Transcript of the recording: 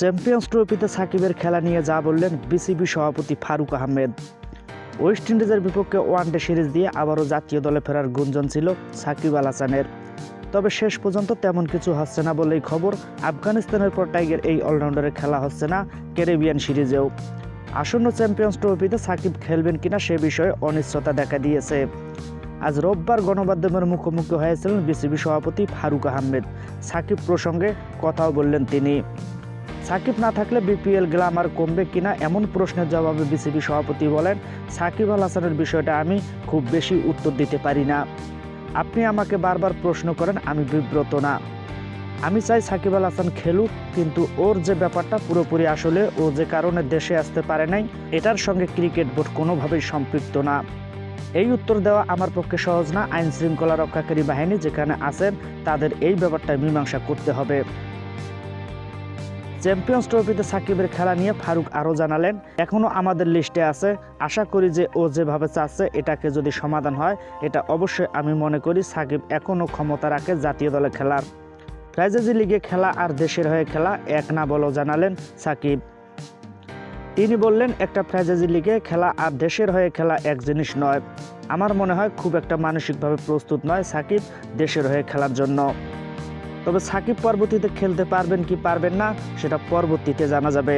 Champions ট্রফিতে সাকিবের খেলা নিয়ে যা বললেন বিসিবি সভাপতি ফারুক আহমেদ। ওয়েস্ট ইন্ডিজের বিপক্ষে ওয়ানডে সিরিজ দিয়ে আবারও জাতীয় দলে ফেরার গুঞ্জন ছিল সাকিব আল হাসানের। তবে শেষ পর্যন্ত তেমন কিছু হচ্ছে না বলেই খবর, আফগানিস্তানের পর টাইগার এই অলরাউন্ডারের খেলা হচ্ছে না ক্যারিবিয়ান সিরিজেও। আসন্ন চ্যাম্পিয়ন্স ট্রফিতে সাকিব খেলবেন কিনা সে বিষয়ে অনিশ্চয়তা দেখা দিয়েছে। আজ রোববার গণমাধ্যমের মুখোমুখি হয়েছিলেন বিসিবি সভাপতি ফারুক আহমেদ। সাকিব প্রসঙ্গে কথাও বললেন তিনি। সাকিব না থাকলে বিপিএল গ্লামার কমবে কিনা এমন প্রশ্নের জবাবে বিসিবি সভাপতি বলেন, সাকিব আল হাসানের বিষয়টা আমি খুব বেশি উত্তর দিতে পারি না। আপনি আমাকে বারবার প্রশ্ন করেন, আমি বিব্রত না। আমি চাই সাকিব আল হাসান খেলুক, কিন্তু ওর যে ব্যাপারটা পুরোপুরি আসলে ও যে কারণে দেশে আসতে পারে নাই, এটার সঙ্গে ক্রিকেট বোর্ড কোনোভাবেই সম্পৃক্ত না। এই উত্তর দেওয়া আমার পক্ষে সহজ না আইন শৃঙ্খলা রক্ষাকারী বাহিনী যেখানে আছেন, তাদের এই ব্যাপারটা মীমাংসা করতে হবে। চ্যাম্পিয়ন্স ট্রফিতে সাকিবের খেলা নিয়ে ফারুক আরও জানালেন এখনও আমাদের লিস্টে আছে। আশা করি যে ও যেভাবে চাচ্ছে, এটাকে যদি সমাধান হয়, এটা অবশ্যই আমি মনে করি সাকিব এখনও ক্ষমতা রাখে জাতীয় দলে খেলার। ফ্রাইজেজি লিগে খেলা আর দেশের হয়ে খেলা, এক না বলেও জানালেন সাকিব। তিনি বললেন, একটা ফ্রাইজেজি লিগে খেলা আর দেশের হয়ে খেলা এক জিনিস নয়। আমার মনে হয় খুব একটা মানসিকভাবে প্রস্তুত নয় সাকিব দেশের হয়ে খেলার জন্য। তবে সাকিব পরবর্তীতে খেলতে পারবেন কি পারবেন না সেটা পরবর্তীতে জানা যাবে।